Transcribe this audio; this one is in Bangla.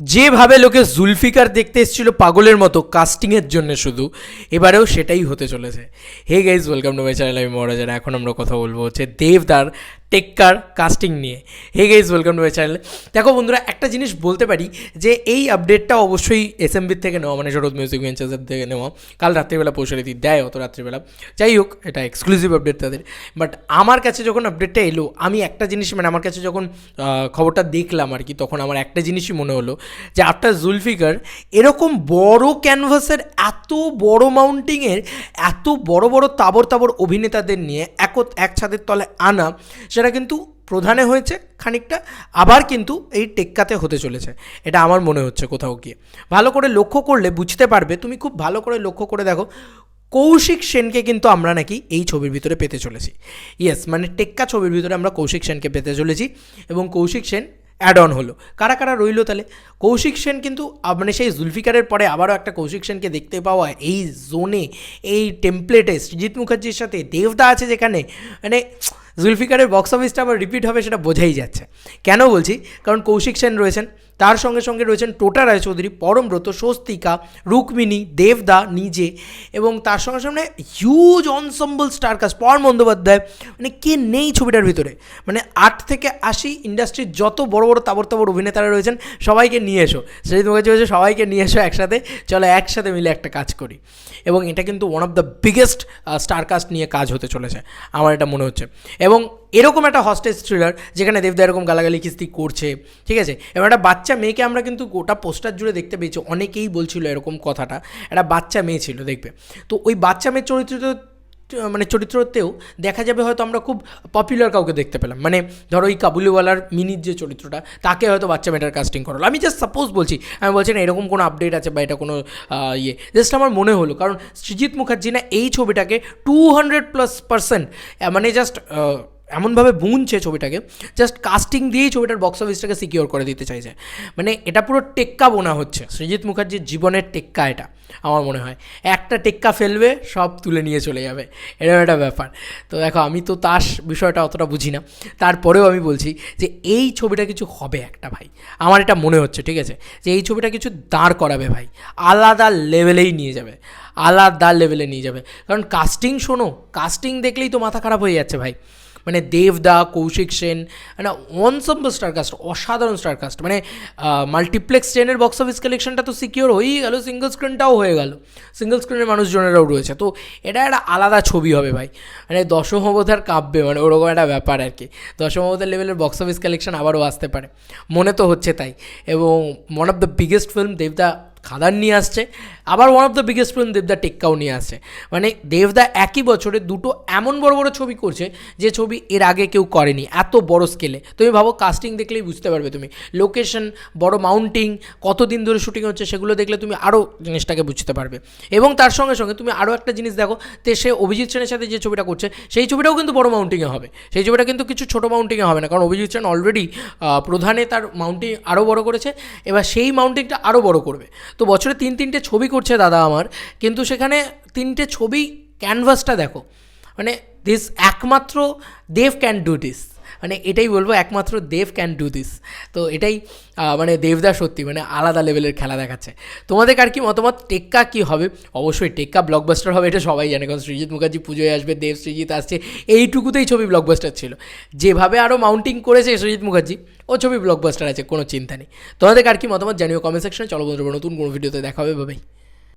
যেভাবে লোকে জুলফিকার দেখতে এসেছিল পাগলের মতো কাস্টিংয়ের জন্য শুধু, এবারেও সেটাই হতে চলেছে। Hey guys welcome to my channel আমি মহারাজার এখন আমরা কথা বলব হচ্ছে দেবদার টেক্কার কাস্টিং নিয়ে। Hey guys welcome to my channel দেখো বন্ধুরা, একটা জিনিস বলতে পারি যে এই আপডেটটা অবশ্যই এসএমবির থেকে নেওয়া মানে শরৎ মিউজিক ভেঞ্চার্সের থেকে নেওয়া। কাল রাত্রিবেলা পৌঁছে দিই দেয় অত রাত্রিবেলা। যাই হোক, এটা এক্সক্লুসিভ আপডেট তাদের। বাট আমার কাছে যখন আপডেটটা এলো, আমি একটা জিনিস মানে আমার কাছে যখন খবরটা দেখলাম আর কি, তখন আমার একটা জিনিসই মনে হলো যে আফটার জুলফিকার এরকম বড় ক্যানভাসের এত বড় মাউন্টিংয়ের এত বড় বড় তাবর তাবর অভিনেতাদের নিয়ে এক এক ছাদের তলে আনা সেটা কিন্তু প্রধানে হয়েছে, খানিকটা আবার কিন্তু এই টেক্কাতে হতে চলেছে। এটা আমার মনে হচ্ছে কোথাও গিয়ে। ভালো করে লক্ষ্য করলে বুঝতে পারবে, তুমি খুব ভালো করে লক্ষ্য করে দেখো, কৌশিক সেনকে কিন্তু আমরা নাকি এই ছবির ভিতরে পেতে চলেছি। ইয়েস মানে টেক্কা ছবির ভিতরে আমরা কৌশিক সেনকে পেতে চলেছি এবং কৌশিক সেন অ্যাড অন হলো। কারা কারা রইল তাহলে? কৌশিক সেন কিন্তু মানে সেই জুলফিকারের পরে আবারও একটা কৌশিক সেনকে দেখতে পাওয়া এই জোনে এই টেমপ্লেটে সৃজিৎ মুখার্জির সাথে, দেবদা আছে যেখানে মানে জুলফিকারের বক্স অফিসটা আবার রিপিট হবে সেটা বোঝাই যাচ্ছে। কেন বলছি? কারণ কৌশিক সেন রয়েছেন, তার সঙ্গে সঙ্গে রয়েছেন টোটা রায়চৌধুরী পরমব্রত স্বস্তিকা, রুক্মিণী, দেবদা, নিজে এবং তার সঙ্গে সঙ্গে হিউজ অনসম্বল স্টার কাস্ট পর বন্দ্যোপাধ্যায়। মানে কে নেই ছবিটার ভিতরে? মানে আট থেকে আশি ইন্ডাস্ট্রির যত বড় বড় তাবর তাবর অভিনেতারা রয়েছেন, সবাইকে নিয়ে এসো। সৃজিত মুখার্জি বলছে, সবাইকে নিয়ে এসো একসাথে, চলো একসাথে মিলে একটা কাজ করি। এবং এটা কিন্তু one of the biggest star cast নিয়ে কাজ হতে চলেছে। আমার এটা মনে হচ্ছে। এবং এরকম একটা হস্টেজ থ্রিলার যেখানে দেবদা এরকম গালাগালি কিস্তি করছে, ঠিক আছে? এবং একটা বাচ্চা মেয়েকে আমরা কিন্তু গোটা পোস্টার জুড়ে দেখতে পেয়েছি, অনেকেই বলছিল এরকম কথাটা। একটা বাচ্চা মেয়ে ছিল, দেখবে? তো ওই বাচ্চা মেয়ের চরিত্র মানে চরিত্রতেও দেখা যাবে হয়তো আমরা খুব পপুলার কাউকে দেখতে পেলাম। মানে ধরো ওই কাবুলিওয়ালার মিনির যে চরিত্রটা, তাকে হয়তো বাচ্চা মেয়েটার কাস্টিং করালো। আমি জাস্ট সাপোজ বলছি, আমি বলছি না এরকম কোনো আপডেট আছে বা এটা কোনো ইয়ে। জাস্ট আমার মনে হলো, কারণ সৃজিৎ মুখার্জি না এই ছবিটাকে টু হান্ড্রেড প্লাস পার্সেন্ট মানে জাস্ট এমনভাবে বুনছে ছবিটাকে জাস্ট কাস্টিং দিয়েই ছবিটার বক্স অফিসটাকে সিকিওর করে দিতে চাইছে। মানে এটা পুরো টেক্কা বোনা হচ্ছে। সৃজিৎ মুখার্জির জীবনের টেক্কা এটা, আমার মনে হয়। একটা টেক্কা ফেলবে, সব তুলে নিয়ে চলে যাবে। এরকম একটা ব্যাপার। তো দেখো, আমি তো তাস বিষয়টা অতটা বুঝি না। তারপরেও আমি বলছি যে, এই ছবিটা কিছু হবে একটা ভাই। আমার এটা মনে হচ্ছে, ঠিক আছে? যে এই ছবিটা কিছু দাঁড় করাবে ভাই। আলাদা লেভেলেই নিয়ে যাবে। আলাদা লেভেলে নিয়ে যাবে। কারণ কাস্টিং শোনো কাস্টিং দেখলেই তো মাথা খারাপ হয়ে যাচ্ছে ভাই। মানে দেবদা, কৌশিক সেন মানে অনসম্বল স্টারকাস্ট অসাধারণ স্টারকাস্ট মানে মাল্টিপ্লেক্স ট্রেনের বক্স অফিস কালেকশনটা তো সিকিওর হয়েই গেল সিঙ্গল স্ক্রিনটাও হয়ে গেল। সিঙ্গল স্ক্রিনের মানুষজনেরাও রয়েছে। তো এটা একটা আলাদা ছবি হবে ভাই। মানে দশমবধার কাব্যে মানে ওরকম একটা ব্যাপার আর কি। দশমবধার লেভেলের বক্স অফিস কালেকশন আবারও আসতে পারে। মনে তো হচ্ছে তাই। এবং one of the biggest film দেবদা খাদান নিয়ে আসছে, আবার one of the biggest film দেবদা টেক্কাও নিয়ে আসছে। মানে দেবদা একই বছরে দুটো এমন বড় বড় ছবি করছে যে ছবি এর আগে কেউ করেনি, এত বড় স্কেলে তুমি ভাবো কাস্টিং দেখলেই বুঝতে পারবে তুমি। লোকেশন বড় মাউন্টিং কতদিন ধরে শুটিং হচ্ছে সেগুলো দেখলে তুমি আরও জিনিসটাকে বুঝতে পারবে। এবং তার সঙ্গে সঙ্গে তুমি আরও একটা জিনিস দেখো, তে সে অভিজিৎ সেনের সাথে যে ছবিটা করছে, সেই ছবিটাও কিন্তু বড় মাউন্টিংয়ে হবে। সেই ছবিটা কিন্তু কিছু ছোটো মাউন্টিংয়ে হবে না, কারণ অভিজিৎ সেন অলরেডি প্রধানে তার মাউন্টিং আরও বড় করেছে, এবার সেই মাউন্টিংটা আরও বড় করবে। তো বছরে তিন, তিনটে ছবি করছে দাদা আমার, কিন্তু সেখানে তিনটে ছবি ক্যানভাসটা দেখো। মানে দিস একমাত্র দেভ ক্যান ডু দিস মানে এটাই বলব, একমাত্র দেব ক্যান ডু দিস তো এটাই মানে দেবদা সত্যি মানে আলাদা লেভেলের খেলা দেখাচ্ছে। তোমাদের আর কি মতামত? টেক্কা কি হবে? অবশ্যই টেক্কা ব্লকবাস্টার হবে, এটা সবাই জানে, কারণ সৃজিৎ মুখার্জি পুজোয় আসবে, দেব সৃজিৎ আসছে, এইটুকুতেই ছবি ব্লকবাস্টার ছিল। যেভাবে আরও মাউন্টিং করেছে সৃজিৎ মুখার্জি, ও ছবি ব্লকবাস্টার আছে, কোনো চিন্তা নেই। তোমাদের আর কি মতামত? জানিও কমেন্ট সেকশনে চলো বন্ধুরা, নতুন কোনো ভিডিওতে দেখা হবে ভাই